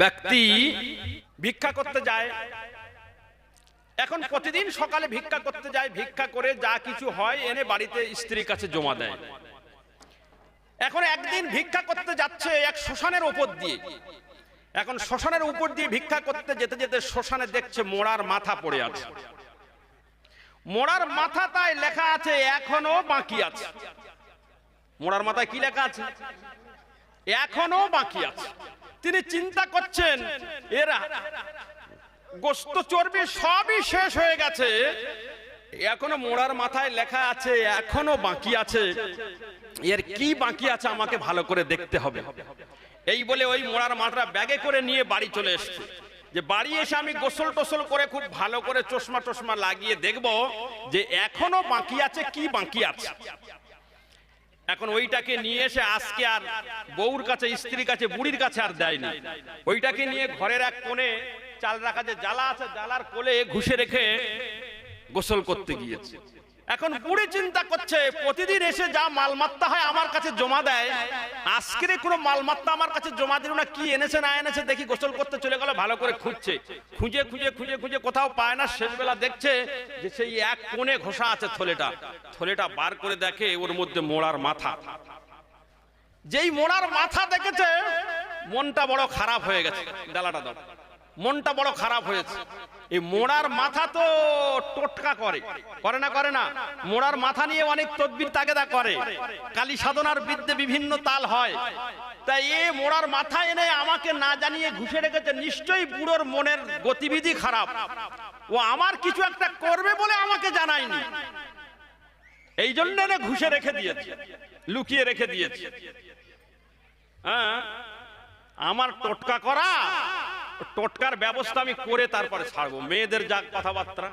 ব্যক্তি ভিক্ষা করতে যায়। এখন প্রতিদিন সকালে ভিক্ষা করতে যায়, ভিক্ষা করে যা কিছু হয় এনে বাড়িতে স্ত্রীর কাছে জমা দেয়। এখন একদিন ভিক্ষা করতে যাচ্ছে এক শ্মশানের উপর দিয়ে। এখন শ্মশানের উপর দিয়ে ভিক্ষা করতে যেতে যেতে শ্মশানে দেখছে মোড়ার মাথা পড়ে আছে। মোড়ার মাথাটায় লেখা আছে, এখনও বাকি আছে। মোড়ার মাথায় কি লেখা আছে? এখনও বাকি আছে। তিনি চিন্তা করছেন, এরা গোস্ত চর্বি সবই শেষ হয়ে গেছে। এখনও মোড়ার মাথায় লেখা আছে, এখনও বাকি আছে। এর কি বাকি আছে আমাকে ভালো করে দেখতে হবে। এই বলে ওই মোড়ার মাথা ব্যাগে করে নিয়ে বাড়ি চলে এসছে। যে বাড়ি এসে আমি গোসল টোসল করে খুব ভালো করে চশমা টশমা লাগিয়ে দেখব যে এখনও বাকি আছে, কি বাকি আছে। এখন ওইটাকে নিয়ে এসে আজকে আর বউর কাছে, স্ত্রীর কাছে, বুড়ির কাছে আর দেয় না ওইটাকে নিয়ে ঘরের এক কোণে চাল রাখা যে জ্বালা আছে, জ্বালার কোলে ঘুষে রেখে গোসল করতে গিয়েছে। এখন বুড়ি চিন্তা করছে, প্রতিদিন এসে যা মালমাত্তা হয় আমার কাছে জমা দেয়। আজকের কোনো মালমাত্তা আমার কাছে জমা দিল না, কি এনেছে না এনেছে দেখি গোসল করতে চলে গেল, ভালো করে খুঁজছে। খুঁজে খুঁজে খুঁজে খুঁজে কোথাও পায় না শেষ বেলা দেখছে যে সেই এক কোণে ঘষা আছে থলেটা। থলেটা বার করে দেখে ওর মধ্যে মোড়ার মাথা। যেই মোড়ার মাথা দেখেছে, মনটা বড় খারাপ হয়ে গেছে। ডালাটা দাও। মনটা বড় খারাপ হয়েছে। এই মোড়ার মাথা তো টোটকা করে। করে না করে না। মোড়ার মাথা নিয়ে অনেক তদবির তাগেদা করে। কালী সাধনার বিদ্যে বিভিন্ন তাল হয়। তাই এ মোড়ার মাথা এনে আমাকে না জানিয়ে ঘুষে রেখেছে, নিশ্চয়ই বুড়োর মনের গতিবিধি খারাপ। ও আমার কিছু একটা করবে বলে আমাকে জানায়নি। এই জন্য এনে ঘুষে রেখে দিয়েছে, লুকিয়ে রেখে দিয়েছে। হ্যাঁ আমার টোটকা করা টোটকার ব্যবস্থা আমি করে তারপরে ছাড়বো। মেয়েদের যা কথাবার্তা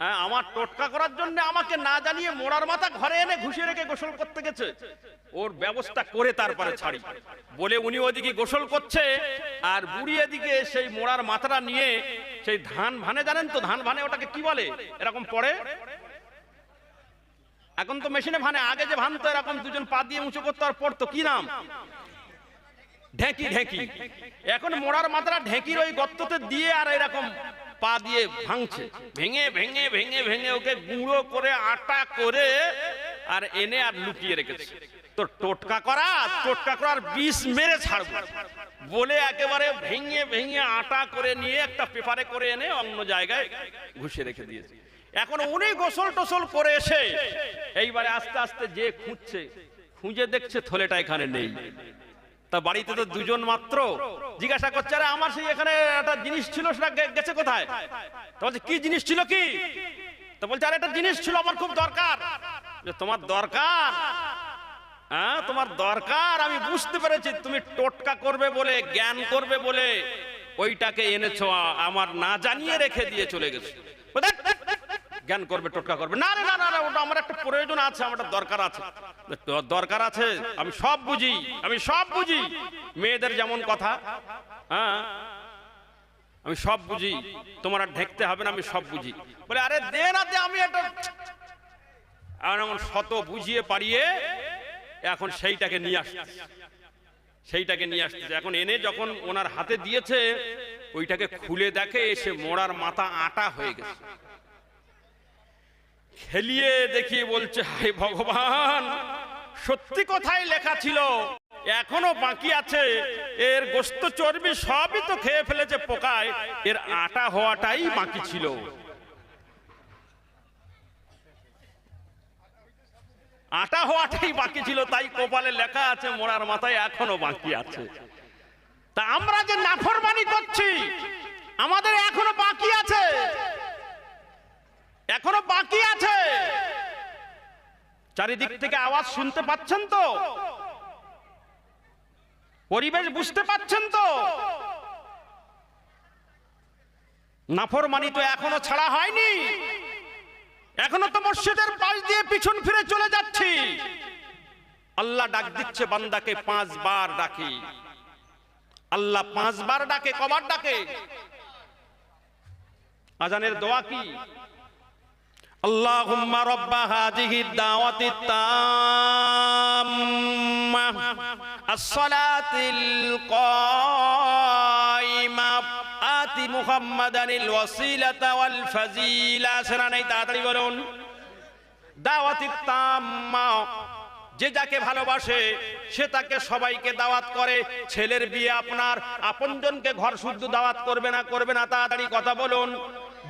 হ্যাঁ আমার টোটকা করার জন্য আমাকে না জানিয়ে মোড়ার মাথা ঘরে এনে ঘুষিয়ে রেখে গোসল করতে গেছে। ওর ব্যবস্থা করে তারপরে ছাড়ি। বলে উনি ওদিকে গোসল করছে, আর বুড়ি এদিকে সেই মোড়ার মাথাটা নিয়ে সেই ধান ভানে, জানেন তো, ধান ভানে ওটাকে কি বলে? এরকম পড়ে? এখন তো মেশিনে ভানে, আগে যে ভানতো এরকম দুজন পা দিয়ে উঁচু করতো আর পড়তো। কি নাম? ঢেঁকি ঢেঁকি। এখন মোড়ার মাথাটা ঢেঁকির ওই গর্ততে দিয়ে আর এরকম পা দিয়ে ভাঙছে। ভেঙে ভেঙে ভেঙে ভেঙে ওকে গুঁড়ো করে, আটা করে আর এনে আর লুকিয়ে রেখেছে। তো টোটকা করা, টোটকা করার বিষ মেরে ছাড়বো। বলে একেবারে ভেঙে ভেঙে আটা করে নিয়ে একটা পেপারে করে এনে অন্য জায়গায় ঘুষে রেখে দিয়েছে। এখন উনি গোসল টোসল করে এসে এইবারে আস্তে আস্তে যে খুঁজছে, খুঁজে দেখছে থলেটা এখানে নেই। তা বাড়িতে তো দুজন মাত্র। জিজ্ঞাসা করছে, আরে আমার সেই এখানে একটা জিনিস ছিল, সেটা গেছে কোথায়? তো বলছে, কি জিনিস ছিল কি? তো বলছে, আরে একটা জিনিস ছিল, আমার খুব দরকার। তোমার দরকার? হ্যাঁ তোমার দরকার, আমি বুঝতে পেরেছি, তুমি টোটকা করবে বলে, জ্ঞান করবে বলে, ওইটাকে এনেছো, আমার না জানিয়ে রেখে দিয়ে চলে গেছে। জ্ঞান করবে, টোটকা করবে। না রে, না না ওটা আমার একটা প্রয়োজন আছে, আমার দরকার আছে। দরকার আছে, আমি সব বুঝি, আমি সব বুঝি। মেয়েদের যেমন কথা হ্যাঁ? আমি সব বুঝি, তোমার আর ঢেকতে হবে না, আমি সব বুঝি। বলে, আরে দে না দে, আমি একটা আর এমন শত বুঝিয়ে পারিয়ে এখন সেইটাকে নিয়ে আসছে সেইটাকে নিয়ে আসছে এখন এনে যখন ওনার হাতে দিয়েছে, ওইটাকে খুলে দেখে এসে মোড়ার মাথা আটা হয়ে গেছে। খেলিয়ে দেখিয়ে বলছে, হায় ভগবান, সত্যি কথাই লেখা ছিল, এখনও বাকি আছে। এর গোস্ত চর্বি সবই তো খেয়ে ফেলেছে পোকায়, এর আটা হওয়াটাই বাকি ছিল। আটা হওয়াটাই বাকি ছিল, তাই কপালে লেখা আছে মোড়ার মাথায় এখনও বাকি আছে। তা আমরা যে নাফরমানি করছি, আমাদের এখনও বাকি আছে এখনও বাকি আছে চারিদিক থেকে আওয়াজ শুনতে পাচ্ছেন তো? পরিবেশ বুঝতে পাচ্ছেন তো? নাফরমানি তো এখনও ছাড়া হয়নি। এখনও তো মসজিদের পাশ দিয়ে পিছন ফিরে চলে যাচ্ছি। আল্লাহ ডাক দিচ্ছে, বান্দাকে পাঁচবার ডাকি। আল্লাহ পাঁচবার ডাকে, কবার ডাকে। আজানের দোয়া কি? اللهم رب هذه الدعوة التامة الصلاة القائمة আতি মুহাম্মাদানিল ওয়াসিলাতা ওয়াল ফাজিলা সেনা নেই তাড়াতাড়ি বলুন দাওয়াতি তাম্মা যে যাকে ভালোবাসে সে তাকে সবাইকে দাওয়াত করে ছেলের বিয়ে আপনার আপনজনকে ঘর শুদ্ধ দাওয়াত করবে না করবে না তাড়াতাড়ি কথা বলুন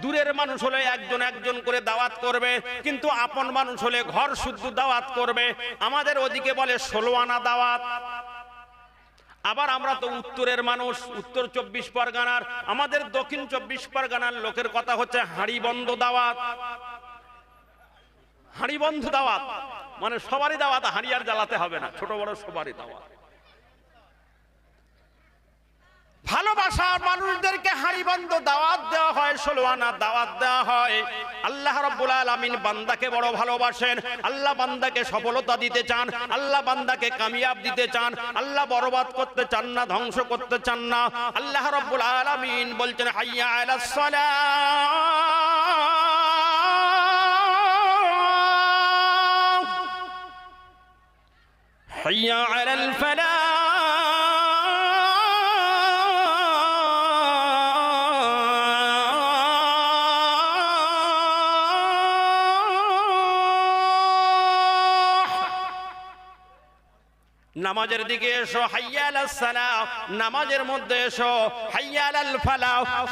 দূরের মানুষ হলে একজন একজন করে দাওয়াত করবে, কিন্তু আপন মানুষ হলে ঘর শুদ্ধ দাওয়াত করবে। আমাদের ওদিকে বলে ষোলো আনা দাওয়াত। আবার আমরা তো উত্তরের মানুষ, উত্তর চব্বিশ পরগনার। আমাদের দক্ষিণ চব্বিশ পরগনার লোকের কথা হচ্ছে হাঁড়ি বন্ধ দাওয়াত। হাঁড়ি বন্ধ দাওয়াত। মানে সবারই দাওয়াত, হাঁড়ি আর জ্বালাতে হবে না, ছোট বড় সবারই দাওয়াত। ভালোবাসার মানুষদেরকে হাঁড়ি বন্ধ দাওয়াত দেওয়া হয় ষোলো আনা দাওয়াত দেওয়া হয় আল্লাহ রব্বুল আলামিন বান্দাকে বড় ভালোবাসেন আল্লাহ বান্দাকে সফলতা দিতে চান আল্লাহ বান্দাকে কামিয়াব দিতে চান আল্লাহ বরবাদ করতে চান না ধ্বংস করতে চান না আল্লাহ রব্বুল আলামিন বলছেন হাইয়া আলাস সালাহ حي على الفلاح নামাজের দিকে এসো, হাইয়াল সালাহ নামাজের মধ্যে এসো, হাইয়াল আল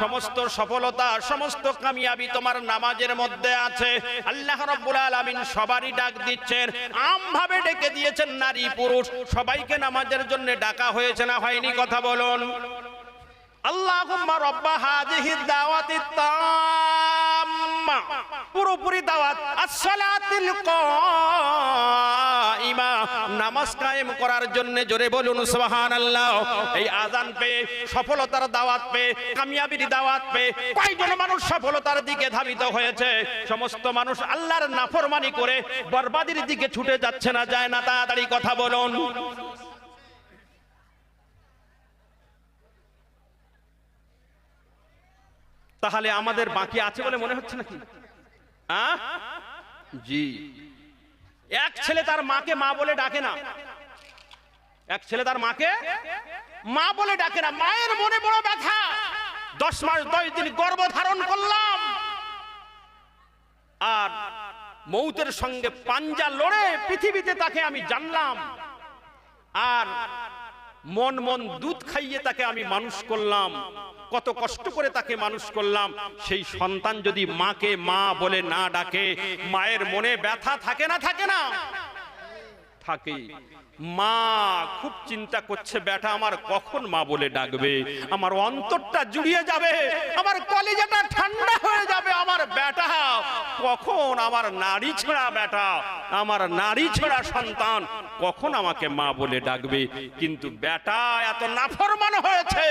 সমস্ত সফলতা, সমস্ত কামিয়াবি তোমার নামাজের মধ্যে আছে। আল্লাহ রাব্বুল আলামিন সবারই ডাক দিচ্ছেন। আম ভাবে ডেকে দিয়েছেন নারী, পুরুষ। সবাইকে নামাজের জন্য ডাকা হয়েছে না হয়নি? কথা বলুন। আল্লাহুম্মা রব্বা হাযিহি দাওয়াতিত তাম্মা পুরোপুরি দাওয়াত, আসসালাতিল কাইমা, নামাজ কায়েম করার জন্য জোরে বলুন, সুবহানাল্লাহ। এই আজান পে সফলতার দাওয়াত পে কামিয়াবির দাওয়াত পে কয়জন মানুষ সফলতার দিকে ধাবিত হয়েছে? সমস্ত মানুষ আল্লাহর নাফরমানি করে, বরবাদির দিকে ছুটে যাচ্ছে না, যায় না, তাড়াতাড়ি কথা বলুন। তাহলে আমাদের বাকি আছে বলে মনে হচ্ছে নাকি? জি। এক ছেলে তার মাকে মা বলে ডাকে না। এক ছেলে তার মাকে মা বলে ডাকে না। মায়ের মনে বড় ব্যথা। দশ মাস দশ দিন গর্ভ ধারণ করলাম। আর মৌতের সঙ্গে পাঞ্জা লড়ে পৃথিবীতে তাকে আমি জানলাম। আর মন মন দুধ খাইয়ে তাকে আমি মানুষ করলাম। কত কষ্ট করে তাকে মানুষ করলাম। সেই সন্তান যদি মাকে মা বলে না ডাকে, মায়ের মনে ব্যথা থাকে না থাকে না? থাকে। মা খুব চিন্তা করছে, বেটা, আমার কখন মা বলে ডাকবে? আমার অন্তরটা জুড়িয়ে যাবে, আমার কলিজাটা ঠান্ডা হয়ে যাবে, আমার বেটা, কখন আমার নারী ছেঁড়া বেটা, আমার নারী ছেঁড়া সন্তান, কখন আমাকে মা বলে ডাকবে? কিন্তু বেটা এত নাফরমান হয়েছে,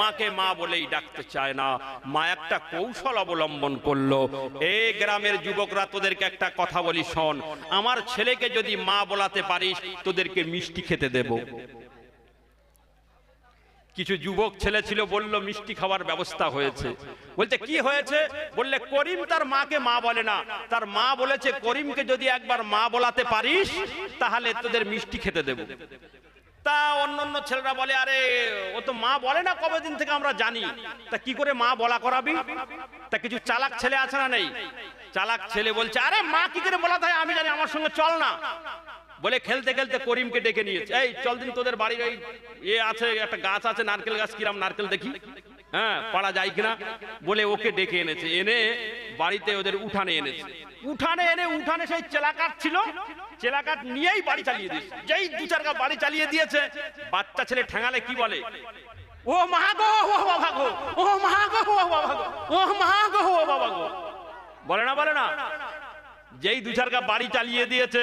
মাকে মা বলেই ডাকতে চায় না। মা একটা কৌশল অবলম্বন করল। এই গ্রামের যুবকরা, তোদেরকে একটা কথা বলি শোন। আমার ছেলেকে যদি মা বলাতে পারিস, তোদেরকে মিষ্টি খেতে দেব। কিছু যুবক ছেলে ছিল, বলল, মিষ্টি খাওয়ার ব্যবস্থা হয়েছে। বলতে কি হয়েছে? বললে, করিম তার মাকে মা বলে না। তার মা বলেছে, করিমকে যদি একবার মা বলাতে পারিস, তাহলে তোদের মিষ্টি খেতে দেব। তা অন্য অন্য ছেলেরা বলে, আরে, ও তো মা বলে না, কবে দিন থেকে আমরা জানি। তা কি করে মা বলা করাবি? তা কিছু চালাক ছেলে আছে না নেই? চালাক ছেলে বলছে, আরে, মা কি করে বলা হয় আমি জানি, আমার সঙ্গে চল না। বলে খেলতে খেলতে করিমকে ডেকে নিয়েছে। এই, চল দিন তোদের বাড়ির ওই এ আছে, একটা গাছ আছে, নারকেল গাছ, কিরাম নারকেল দেখি? হ্যাঁ পাড়া যায় কিনা? বলে ওকে ডেকে এনেছে। এনে বাড়িতে ওদের উঠানে এনেছে। উঠানে এনে, উঠানে সেই চেলাকাট ছিল। চেলাকাট নিয়েই বাড়ি চালিয়ে দিয়েছে। যেই দু চার গা বাড়ি চালিয়ে দিয়েছে, বাচ্চা ছেলে ঠেঙালে কি বলে? ও মা গো, ও বাবা গো, ও মা গো, ও বাবা গো, ও মা গো, ও বাবা গো। বলে না বলে না। যেই দু চার গা বাড়ি চালিয়ে দিয়েছে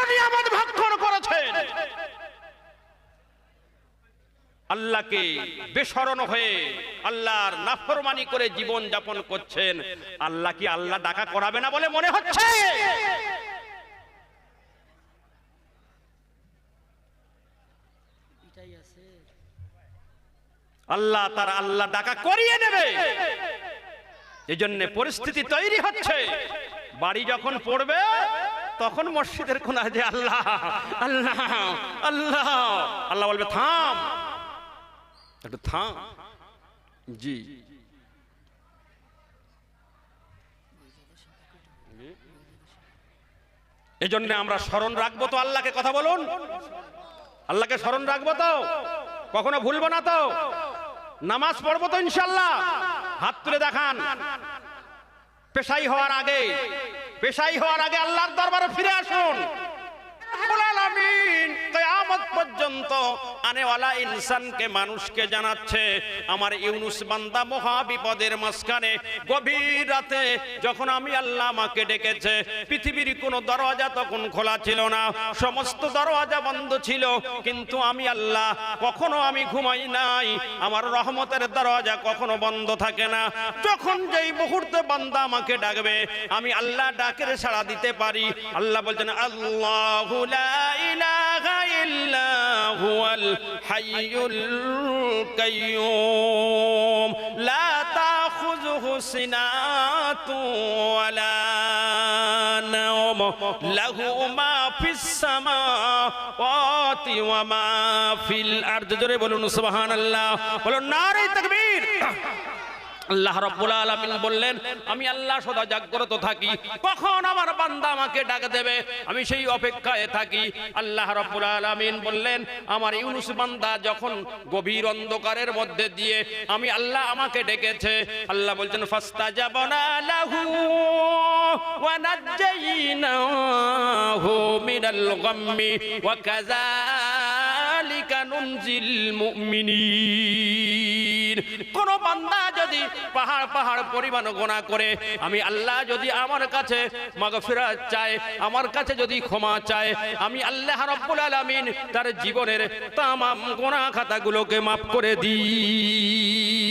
নিয়ামত ভক্ষণ করেছেন। আল্লাহকে বেসরণ হয়ে আল্লাহর নাফরমানি করে জীবন যাপন করছেন। আল্লাহ কি আল্লাহ ডাকা করাবে না বলে মনে হচ্ছে? আল্লাহ তার আল্লাহ ডাকা করিয়ে নেবে। এই জন্য পরিস্থিতি তৈরি হচ্ছে। বাড়ি যখন পড়বে তখন মসজিদের কোনায় যে আল্লাহ আল্লাহ আল্লাহ। আল্লাহ বলবে, থাম। একটু থাম। জি। এই জন্য আমরা স্মরণ রাখব তো আল্লাহকে, কথা বলুন। আল্লাহকে স্মরণ রাখব তো। কখনো ভুলবো না তো। নামাজ পড়ব তো ইনশাল্লাহ হাত তুলে দেখান। পেশাই হওয়ার আগে পেশাই হওয়ার আগে আল্লাহর দরবারে ফিরে আসুন। আলামিন কিয়ামত পর্যন্ত আনেওয়ালা ইনসানকে মানুষকে জানাচ্ছে, আমার ইউনুস বান্দা মহা বিপদের মাঝখানে গভীর রাতে যখন আমি আল্লাহ আমাকে ডেকেছে, পৃথিবীর কোনো দরওয়াজা তখন খোলা ছিল না, সমস্ত দরওয়াজা বন্ধ ছিল, কিন্তু আমি আল্লাহ কখনো আমি ঘুমাই নাই, আমার রহমতের দরওয়াজা কখনো বন্ধ থাকে না। যখন যেই মুহূর্তে বান্দা আমাকে ডাকবে, আমি আল্লাহ ডাকের সাড়া দিতে পারি, আল্লাহ বলছেন, আল্লাহ লা ইলাহা ইল্লা হুয়াল হাইয়ুল কাইয়ুম লা তাখুযুহু সিনাতু ওয়ালা নাওম লাহু মা ফিস সামাওয়াতি ওয়া মা ফিল আরদ জোরে বলুন বলুন নারে তাকবীর। আল্লাহ রব্বুল আলামিন বললেন, আমি আল্লাহ সদা জাগ্রত থাকি। কখন আমার বান্দা আমাকে ডাক দেবে? আমি সেই অপেক্ষায় থাকি। আল্লাহ রব্বুল আলামিন বললেন, আমার ইউনুস বান্দা যখন গভীর অন্ধকারের মধ্যে দিয়ে আমি আল্লাহ আমাকে ডেকেছে, আল্লাহ বলছেন, ফাস্তাজাবনা লাহু ওয়া নাজ্জাইনাহু মিনাল গাম্মি ওয়া কাযালিকা মুমিনিন। কোন বান্দা যদি পাহাড় পাহাড় পরিমাণ গোনা করে, আমি আল্লাহ যদি আমার কাছে মাগফিরাত চায়, আমার কাছে যদি ক্ষমা চায়, আমি আল্লাহ রাব্বুল আলামিন তার জীবনের তামাম গোনা খাতাগুলোকে মাফ করে দিই।